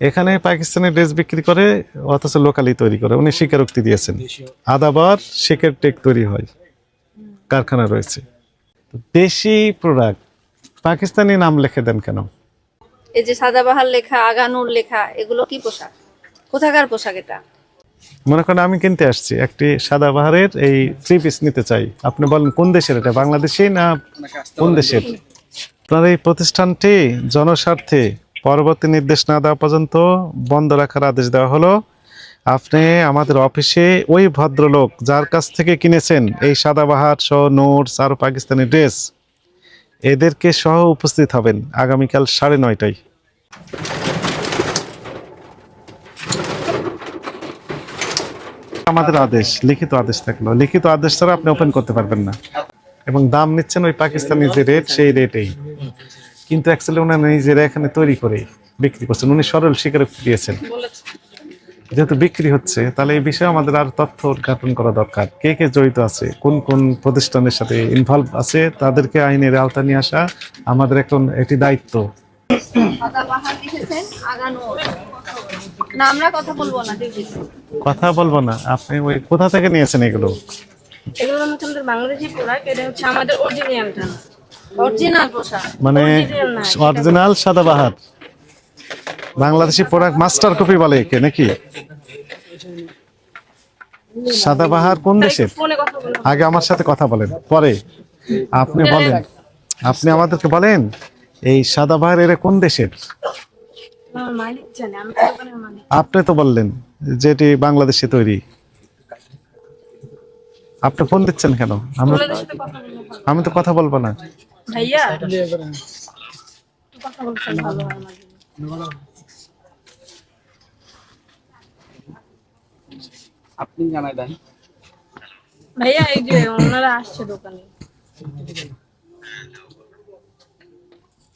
এখানে পাকিস্তানের ড্রেস বিক্রি করে অথচ লোকালি তৈরি করে। উনি স্বীকারোক্তি দিয়েছেন। আদাবার শেকের টেক তৈরি হয়। কারখানা রয়েছে। তো দেশি প্রোডাক্ট পাকিস্তানি নাম লিখে দেন কেন? এই যে সাদাবাহার লেখা আগানুর লেখা এগুলো কি পোশাক? কোথাকার পোশাক এটা? মনে করেন আমি কিনতে আসছি একটি সাদা বাহারের এই থ্রি পিস নিতে চাই। আপনি বলেন কোন দেশের এটা বাংলাদেশি না কোন দেশের? আপনার এই প্রতিষ্ঠানটি জনস্বার্থে পরবর্তী নির্দেশ না দেওয়া পর্যন্ত বন্ধ রাখার আদেশ দেওয়া হলো। আপনি আমাদের অফিসে ওই ভদ্রলোক যার কাছ থেকে কিনেছেন এই সাদাবাহার সহ নোটস আর পাকিস্তানি ড্রেস, এদেরকে সহ উপস্থিত হবেন আগামীকাল সাড়ে নয়টায়। আমাদের আদেশ, লিখিত আদেশ থাকল। লিখিত আদেশ ছাড়া আপনি ওপেন করতে পারবেন না। এবং দাম নিচ্ছেন ওই পাকিস্তানি যে রেট সেই রেটেই কিন্তু অ্যাকচুয়ালি ওনার নিজেরা এখানে তৈরি করে বিক্রি করছেন। উনি সরল স্বীকার দিয়েছেন। যেহেতু বিক্রি হচ্ছে তাহলে এই বিষয়ে আমাদের আর তথ্য উদ্ঘাটন করা দরকার। কে কে জড়িত আছে? কোন কোন প্রতিষ্ঠানের সাথে ইনভলভ আছে? তাদেরকে আইনের আওতা নিয়ে আসা আমাদের এখন এটি দায়িত্ব। কথা বলব না আপনি ওই কোথা থেকে নিয়েছেন এগুলো? এগুলো আমাদের বাংলাদেশি প্রোডাক্ট এটা হচ্ছে আমাদের অরিজিনালটা অরিজিনাল পোশাক। মানে original Sadabahar. Bangladeshi product master copy বলে একে নাকি? সাদাবাহার কোন দেশের? আগে আমার সাথে কথা বলেন পরে। আপনি বলেন আপনি আমাদেরকে বলেন এই সাদাবাহার এরা কোন দেশের? মালিক আপনি তো বললেন যেটি বাংলাদেশে তৈরি। আপনি ফোন দিচ্ছেন কেন? আমি তো কথা বলব না। ভাইয়া? কথা বলছেন ভালো হয় আপনি জানাই দেন। ভাইয়া এই যে ওনারা আসছে দোকানে।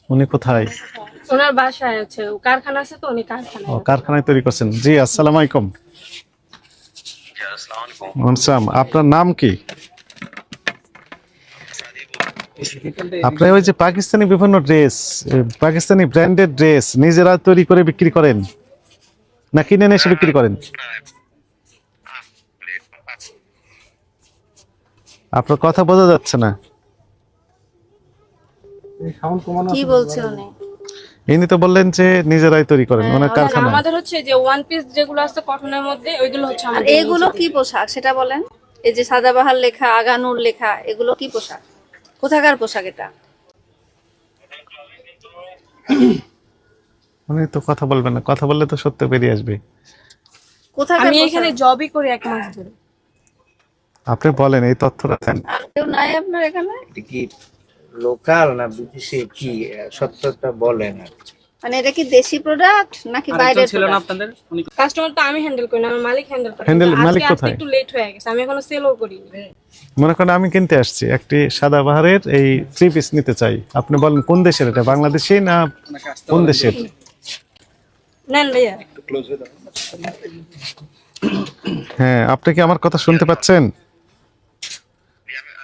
উনি কোথায়? ওনার বাসায় আছে। ও কারখানা আছে তো উনি কারখানায় ও কারখানায় তৈরি করছেন। জি আসসালামু আলাইকুম। আসসালাম। আপনার নাম কি? আপনি ওই যে পাকিস্তানি বিভিন্ন ড্রেস পাকিস্তানি ব্র্যান্ডেড ড্রেস নিজেরা তৈরি করে বিক্রি করেন? না কিনে এনে এসে বিক্রি করেন? আপনার কথা বোঝা যাচ্ছে না। কি বলছে উনি? ইনি তো বললেন যে নিজেরাই তৈরি করেন ওনার- কারখানা। আমাদের হচ্ছে যে ওয়ান পিস যেগুলো আছে কটনের মধ্যে ওইগুলো হচ্ছে আমাদের এগুলো কি পোশাক সেটা বলেন? এই যে সাদাবাহার লেখা আগানুর লেখা এগুলো কি পোশাক? কোথাকার পোশাক এটা? উনি তো কথা বলবেন না কথা বললে তো সত্য বেরিয়ে আসবে। কোথাকার আমি এখানে জবই করি এক মাস ধরে। আপনি বলেন এই তথ্যটা দেন। আর কেউ নাই আপনার এখানে? কি লোকাল না বিদেশি? কি সত্যটা বলেন আর মানে এটা কি দেশি প্রোডাক্ট নাকি বাইরের product? আপনাদের? কাস্টমার তো আমি হ্যান্ডেল করি না আমার মালিক হ্যান্ডেল করে। আজকে মালিক কোথায়? একটু লেট হয়ে গেছে আমি এখনও সেলও করিনি। মনে করেন আমি কিনতে আসছি একটি সাদা বাহারের এই থ্রি পিস নিতে চাই। আপনি বলেন কোন দেশের এটা বাংলাদেশি না কোন দেশের? হ্যাঁ আপনি কি আমার কথা শুনতে পাচ্ছেন?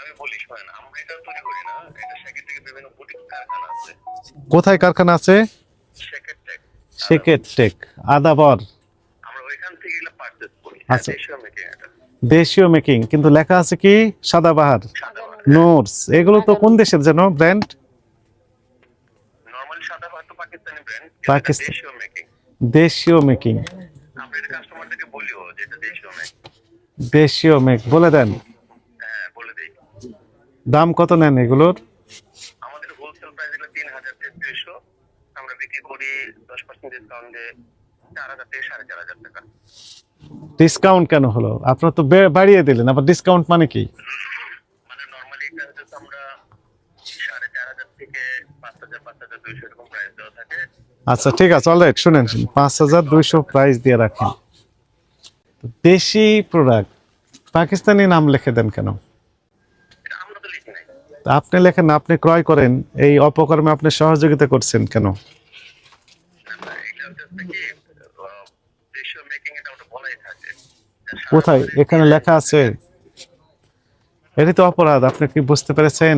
আমি বলি শোনেন আমরা এটা তৈরি করি না এটা সেকেন্ড থেকে বিভিন্ন বুটিক কারখানা আছে কোথায় কারখানা আছে? টেক টেক আদাবর। আমরা ওইখান থেকে এগুলো পারচেজ করি। আচ্ছা। দেশীয় মেকিং কিন্তু লেখা আছে কি? সাদাবাহার নোটস এগুলো তো কোন দেশের যেন ব্র্যান্ড পাকিস্তানি দেশীয় মেকিং দেশীয় মেকিং বলে দেন। হ্যাঁ বলে দেই। দাম কত নেন এগুলোর? আমাদের হোলসেল প্রাইস এগুলো তিন হাজার তেত্রিশশো আমরা বিক্রি করি দশ পার্সেন্ট ডিসকাউন্টে চার হাজার থেকে সাড়ে চার হাজার টাকা। ডিসকাউন্ট কেন হলো? আপনার তো বাড়িয়ে দিলেন আবার ডিসকাউন্ট মানে কি? মানে আচ্ছা ঠিক আছে অলরাইট শুনেন পাঁচ হাজার দুইশো প্রাইস দিয়ে রাখেন। দেশি প্রোডাক্ট পাকিস্তানি নাম লিখে দেন কেন? আপনি লেখেন আপনি ক্রয় করেন এই অপকর্মে আপনি সহযোগিতা করছেন কেন না, এটা হচ্ছে কি আহ, দেশীয় মেকিং এটা ওটা বলাই থাকে কোথায়? এখানে লেখা আছে। এটি তো অপরাধ, আপনি কি বুঝতে পেরেছেন?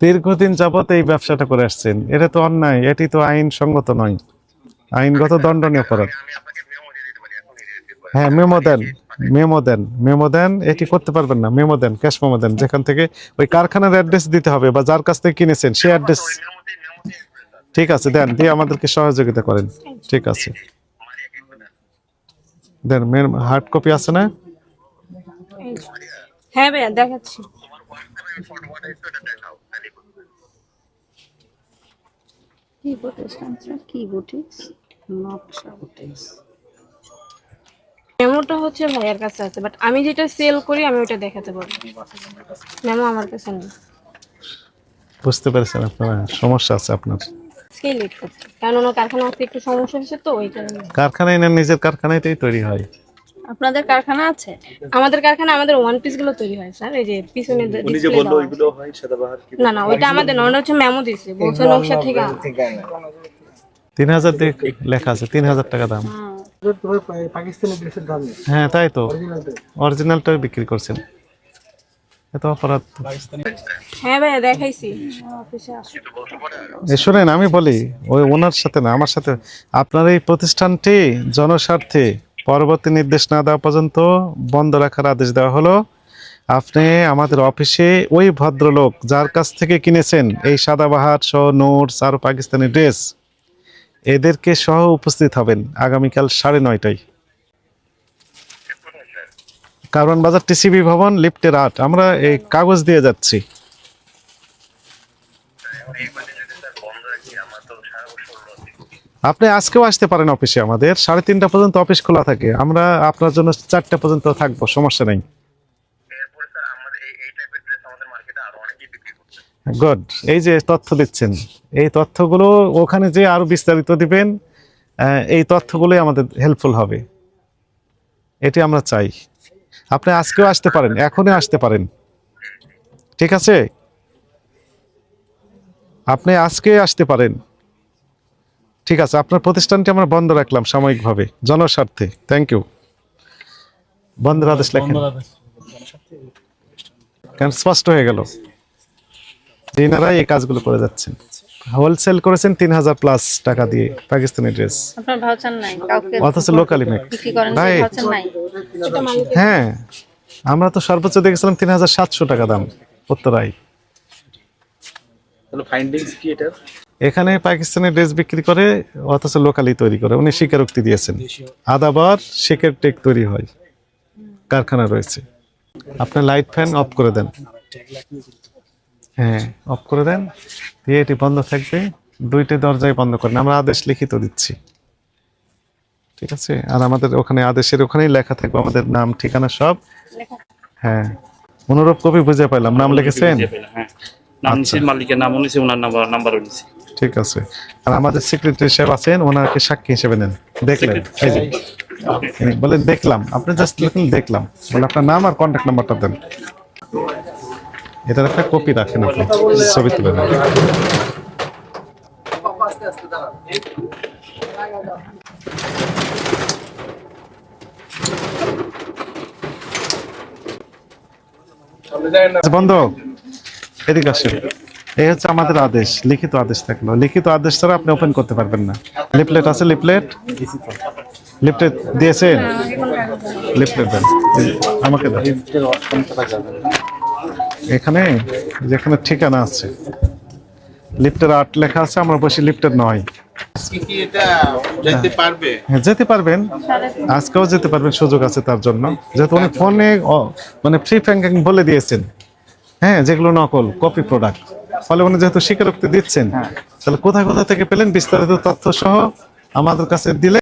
দীর্ঘদিন যাবত এই ব্যবসাটা করে আসছেন। এটা তো অন্যায়, এটি তো আইন সঙ্গত নয়। আইনগত দণ্ডনীয় অপরাধ। হ্যাঁ মেমো দেন মেমো দেন মেমো দেন, এটি করতে পারবেন না, মেমো দেন, ক্যাশ মেমো দেন, যেখান থেকে ওই কারখানার অ্যাড্রেস দিতে হবে বা যার কাছ থেকে কিনেছেন, সেই অ্যাড্রেস ঠিক আছে দেন দিয়ে আমাদেরকে সহযোগিতা করেন। ঠিক আছে। দেন দেন হার্ড কপি আছে না? হ্যাঁ ভাইয়া দেখাচ্ছি। কি কি বুটিক্স নকশা বুটিক্স মেমোটা হচ্ছে ভাইয়ার কাছে আছে বাট আমি যেটা সেল করি আমি ওটা দেখাতে পারব। মেমো আমার কাছে নেই। বুঝতে পেরেছেন আপনারা সমস্যা আছে আপনার। আজকেই লেট করছি। কারণ ওনার কারখানা আসতে একটু সমস্যা হয়েছে তো ওই কারণে কারখানায় না নিজের কারখানাতেই তৈরি হয়। আপনাদের কারখানা আছে? আমাদের কারখানা আমাদের ওয়ান পিসগুলো তৈরি হয় স্যার এই যে পিছনে উনি যে বলল ওইগুলো হয় সাদাবাহার কি? না না ওইটা আমাদের না ওটা হচ্ছে মেমো দিছে বলছে নকশা থেকে। তিন হাজার দিয়ে লেখা আছে তিন হাজার টাকা দাম। পাকিস্তানি ড্রেসের দাম হ্যাঁ তাই তো। অরিজিনালটা বিক্রি করছেন। হ্যাঁ ভাইয়া দেখাইছি। শোনেন আমি বলি ওই ওনার সাথে না আমার সাথে আপনার এই প্রতিষ্ঠানটি জনস্বার্থে পরবর্তী নির্দেশ না দেওয়া পর্যন্ত বন্ধ রাখার আদেশ দেওয়া হলো। আপনি আমাদের অফিসে ওই ভদ্রলোক যার কাছ থেকে কিনেছেন এই সাদাবাহার সহ নোটস আর পাকিস্তানি ড্রেস এদেরকে সহ উপস্থিত হবেন আগামীকাল সাড়ে নয়টায়। কারওয়ান বাজার টিসিবি ভবন লিফটের আট। আমরা এই কাগজ দিয়ে যাচ্ছি। আপনি আজকেও আসতে পারেন অফিসে আমাদের। সাড়ে তিনটা পর্যন্ত অফিস খোলা থাকে। আমরা আপনার জন্য চারটা পর্যন্ত থাকব সমস্যা নেই। গুড এই যে তথ্য দিচ্ছেন এই তথ্যগুলো ওখানে যে আরও বিস্তারিত দিবেন এই তথ্যগুলোই আমাদের হেল্পফুল হবে। এটি আমরা চাই। আপনি আজকেও আসতে পারেন এখনই আসতে পারেন। ঠিক আছে? আপনি আজকে আসতে পারেন। ঠিক আছে আপনার প্রতিষ্ঠানটি আমরা বন্ধ রাখলাম সাময়িকভাবে জনস্বার্থে। থ্যাংক ইউ বন্ধের আদেশ লেখেন। কেন স্পষ্ট হয়ে গেল? এনারাই এই কাজগুলো করে যাচ্ছেন। হোলসেল করেছেন তিন হাজার প্লাস টাকা দিয়ে পাকিস্তানি ড্রেস অথচ লোকালি মেক এটা মালিক হ্যাঁ আমরা তো সর্বোচ্চ দেখেছিলাম তিন হাজার সাতশো টাকা দাম উত্তরায় তাহলে ফাইন্ডিংস কি এটার? এখানে পাকিস্তানি ড্রেস বিক্রি করে অথচ লোকালি তৈরি করে। উনি স্বীকারোক্তি দিয়েছেন। আদাবার শেকের টেক তৈরি হয়। কারখানা রয়েছে। আপনার লাইট ফ্যান অফ করে দেন। হ্যাঁ অফ করে দেন। দিয়ে এটি বন্ধ থাকবে। দুইটি দরজায় বন্ধ করেন আমরা আদেশ লিখিত দিচ্ছি। ঠিক আছে? আর আমাদের ওখানে আদেশের ওখানেই লেখা থাকবে আমাদের নাম ঠিকানা সব। হ্যাঁ। অনুরূপ কপি বুঝে পাইলাম। নাম লিখেছেন? হ্যাঁ। নাম মালিকের নাম নিছি ওনার নাম্বার নাম্বারও নিছি। ঠিক আছে। আর আমাদের সেক্রেটারি সাহেব আছেন ওনাকে সাক্ষী হিসেবে নেন। দেখলেন। এই যে। বলে দেখলাম। আপনি জাস্ট লিখুন দেখলাম। বলে আপনার নাম আর কন্ট্যাক্ট নাম্বারটা দেন। এটার একটা কপি রাখেন আপনি ছবি তুলে নেন। আচ্ছা, বন্ধ এদিকে আসেন। এই হচ্ছে আমাদের আদেশ লিখিত আদেশ থাকল। লিখিত আদেশ ছাড়া আপনি ওপেন করতে পারবেন না। লিপলেট আছে লিফলেট? লিফলেট দিয়েছেন? লিফলেট দেন। আমাকে এখানে যেখানে ঠিকানা আছে। লিফটের আট লেখা আছে আমরা বসি লিফটের নয়। যেতে পারবে? হ্যাঁ যেতে পারবেন। আজকেও যেতে পারবেন সুযোগ আছে তার জন্য। যেহেতু উনি ফোনে মানে ফ্রি ফ্যাঙ্কিং বলে দিয়েছেন। হ্যাঁ যেগুলো নকল কপি প্রোডাক্ট ফলে উনি যেহেতু স্বীকারোক্তি দিচ্ছেন তাহলে কোথায় কোথা থেকে পেলেন বিস্তারিত তথ্য সহ আমাদের কাছে দিলে